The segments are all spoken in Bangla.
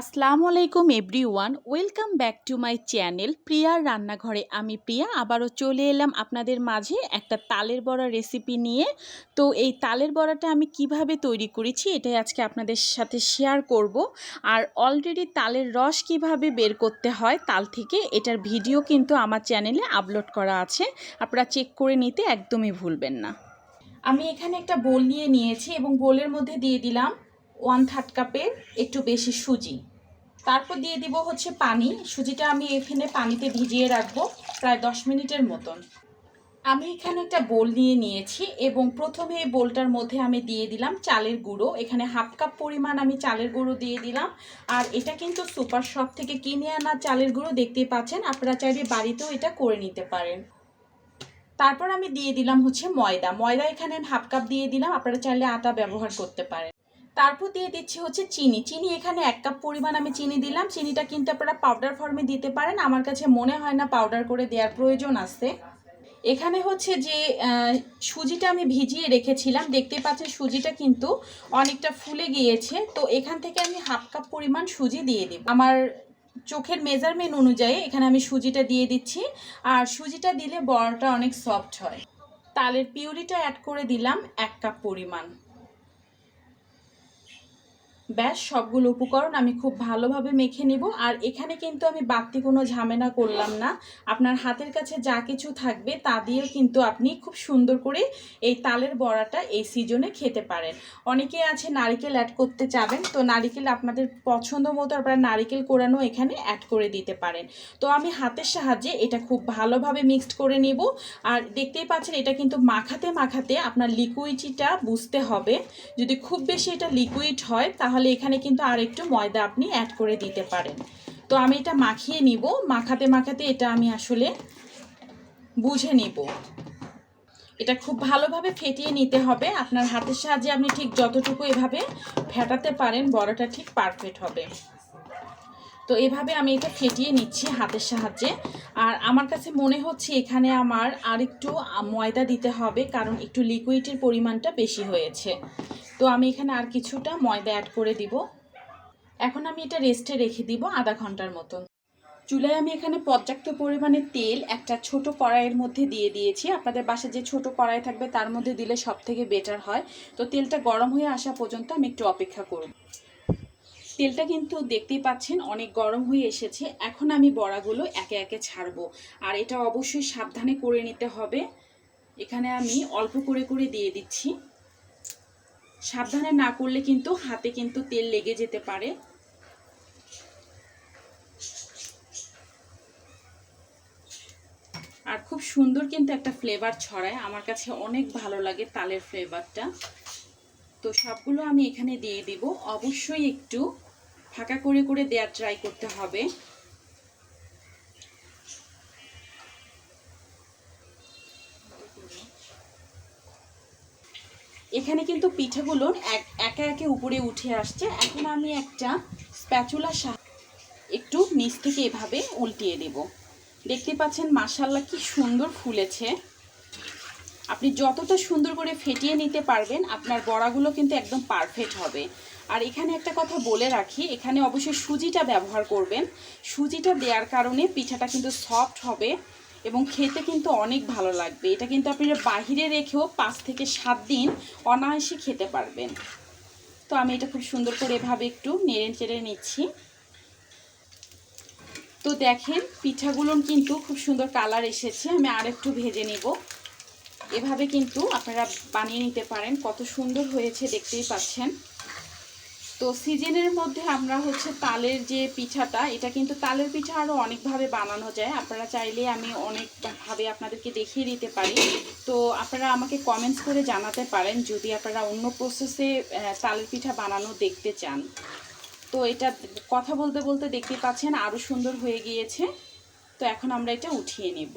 আসসালামু আলাইকুম everyone, welcome back to my channel প্রিয়ার রান্নাঘরে। আমি প্রিয়া, আবারও চলে এলাম আপনাদের মাঝে একটা তালের বড়া রেসিপি নিয়ে। তো এই তালের বড়াটা আমি কীভাবে তৈরি করেছি এটাই আজকে আপনাদের সাথে শেয়ার করব। আর অলরেডি তালের রস কীভাবে বের করতে হয় তাল থেকে, এটার ভিডিও কিন্তু আমার চ্যানেলে আপলোড করা আছে। আপনারা চেক করে নিতে একদমই ভুলবেন না। আমি এখানে একটা বোল নিয়ে নিয়েছি এবং বোলের মধ্যে দিয়ে দিলাম ওয়ান থার্ড কাপের একটু বেশি সুজি। তারপর দিয়ে দিব হচ্ছে পানি। সুজিটা আমি এখানে পানিতে ভিজিয়ে রাখব প্রায় দশ মিনিটের মতন। আমি এখানে একটা বোল নিয়ে নিয়েছি এবং প্রথমে এই বোলটার মধ্যে আমি দিয়ে দিলাম চালের গুঁড়ো। এখানে হাফ কাপ পরিমাণ আমি চালের গুঁড়ো দিয়ে দিলাম। আর এটা কিন্তু সুপার শপ থেকে কিনে আনা চালের গুঁড়ো দেখতেই পাচ্ছেন। আপনারা চাইলে বাড়িতেও এটা করে নিতে পারেন। তারপর আমি দিয়ে দিলাম হচ্ছে ময়দা। ময়দা এখানে হাফ কাপ দিয়ে দিলাম। আপনারা চাইলে আটা ব্যবহার করতে পারেন। তারপর দিয়ে দিচ্ছি হচ্ছে চিনি। চিনি এখানে এক কাপ পরিমাণ আমি চিনি দিলাম। চিনিটা কিন্তু আপনারা পাউডার ফর্মে দিতে পারেন। আমার কাছে মনে হয় না পাউডার করে দেওয়ার প্রয়োজন আছে। এখানে হচ্ছে যে সুজিটা আমি ভিজিয়ে রেখেছিলাম। দেখতে পাচ্ছেন সুজিটা কিন্তু অনেকটা ফুলে গিয়েছে। তো এখান থেকে আমি হাফ কাপ পরিমাণ সুজি দিয়ে দিব। আমার চোখের মেজারমেন্ট অনুযায়ী এখানে আমি সুজিটা দিয়ে দিচ্ছি। আর সুজিটা দিলে বড়টা অনেক সফট হয়। তালের পিউরিটা অ্যাড করে দিলাম এক কাপ পরিমাণ। ব্যাস, সবগুলো উপকরণ আমি খুব ভালোভাবে মেখে নেব। আর এখানে কিন্তু আমি বাড়তি কোনো ঝামেলা করলাম না। আপনার হাতের কাছে যা কিছু থাকবে তা দিয়েও কিন্তু আপনি খুব সুন্দর করে এই তালের বড়াটা এই সিজনে খেতে পারেন। অনেকে আছে নারিকেল অ্যাড করতে চাবেন, তো নারিকেল আপনাদের পছন্দ মতো আপনারা নারিকেল কোরানো এখানে অ্যাড করে দিতে পারেন। তো আমি হাতের সাহায্যে এটা খুব ভালোভাবে মিক্সড করে নেব। আর দেখতেই পাচ্ছেন এটা কিন্তু মাখাতে মাখাতে আপনার লিকুইডিটা বুঝতে হবে। যদি খুব বেশি এটা লিকুইড হয়, তাহলে এখানে কিন্তু আর একটু ময়দা আপনি অ্যাড করে দিতে পারেন। তো আমি এটা মাখিয়ে নিব। মাখাতে মাখাতে এটা আমি আসলে বুঝে নিব। এটা খুব ভালোভাবে ফেটিয়ে নিতে হবে। আপনার হাতের সাহায্যে আপনি ঠিক যতটুকু এভাবে ফেটাতে পারেন, বড়টা ঠিক পারফেক্ট হবে। তো এভাবে আমি এটা ফেটিয়ে নিচ্ছি হাতের সাহায্যে। আর আমার কাছে মনে হচ্ছে এখানে আমার আর একটু ময়দা দিতে হবে, কারণ একটু লিকুইডের পরিমাণটা বেশি হয়েছে। তো আমি এখানে আর কিছুটা ময়দা অ্যাড করে দিব। এখন আমি এটা রেস্টে রেখে দিব আধা ঘণ্টার মতন। চুলায় আমি এখানে পর্যাপ্ত পরিমাণে তেল একটা ছোট কড়াইয়ের মধ্যে দিয়ে দিয়েছি। আপনাদের বাসায় যে ছোট কড়াই থাকবে তার মধ্যে দিলে সব থেকে বেটার হয়। তো তেলটা গরম হয়ে আসা পর্যন্ত আমি একটু অপেক্ষা করব। তেলটা কিন্তু দেখতেই পাচ্ছেন অনেক গরম হয়ে এসেছে। এখন আমি বড়াগুলো একে একে ছাড়বো। আর এটা অবশ্যই সাবধানে করে নিতে হবে। এখানে আমি অল্প করে করে দিয়ে দিচ্ছি। সাবধানে না করলে কিন্তু হাতে কিন্তু তেল লেগে যেতে পারে। আর খুব সুন্দর কিন্তু একটা ফ্লেভার ছড়ায়। আমার কাছে অনেক ভালো লাগে তালের ফ্লেভারটা তো সবগুলো আমি এখানে দিয়ে দিব। অবশ্যই একটু ফাঁকা করে করে দেওয়ার ট্রাই করতে হবে। এখানে কিন্তু পিঠেগুলো একে একে উপরে উঠে আসছে। এখন আমি একটা স্প্যাচুলা একটু নিচ থেকে এভাবে উল্টিয়ে দেব। দেখতে পাচ্ছেন মাসাল্লা কি সুন্দর ফুলেছে। আপনি যতটা সুন্দর করে ফেটিয়ে নিতে পারবেন, আপনার বড়াগুলো কিন্তু একদম পারফেক্ট হবে। আর এখানে একটা কথা বলে রাখি, এখানে অবশ্যই সুজিটা ব্যবহার করবেন। সুজিটা দেওয়ার কারণে পিঠাটা কিন্তু সফট হবে। এবং খেতে কিন্তু অনেক ভালো লাগবে। এটা কিন্তু আপনারা বাহিরে রেখেও পাঁচ থেকে সাত দিন অনায়াসে খেতে পারবেন। তো আমি এটা খুব সুন্দর করে এভাবে একটু নেড়ে চেড়ে নিচ্ছি। তো দেখেন পিঠাগুলো কিন্তু খুব সুন্দর কালার এসেছে। আমি আর একটু ভেজে নেব। এভাবে কিন্তু আপনারা বানিয়ে নিতে পারেন। কত সুন্দর হয়েছে, দেখতেই পাচ্ছেন। তো সিজনের মধ্যে আমরা হচ্ছে তালের যে পিঠাটা, এটা কিন্তু তালের পিঠা আরও অনেকভাবে বানানো যায়। আপনারা চাইলে আমি অনেকভাবে আপনাদেরকে দেখিয়ে দিতে পারি। তো আপনারা আমাকে কমেন্টস করে জানাতে পারেন যদি আপনারা অন্য প্রসেসে তালের পিঠা বানানো দেখতে চান। তো এটা কথা বলতে বলতে দেখতে পাচ্ছেন আরও সুন্দর হয়ে গিয়েছে। তো এখন আমরা এটা উঠিয়ে নেব।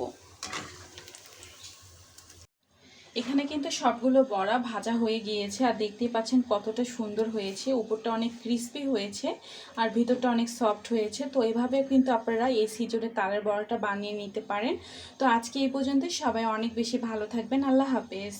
এখানে কিন্তু সবগুলো বড়া ভাজা হয়ে গিয়েছে আর দেখতেই পাচ্ছেন কতটা সুন্দর হয়েছে। উপরটা অনেক ক্রিস্পি হয়েছে আর ভিতরটা অনেক সফট হয়েছে। তো এভাবে কিন্তু আপনারা এই সিজনে তালের বড়াটা বানিয়ে নিতে পারেন। তো আজকে এই পর্যন্ত সবাই অনেক বেশি ভালো থাকবেন। আল্লাহ হাফেজ।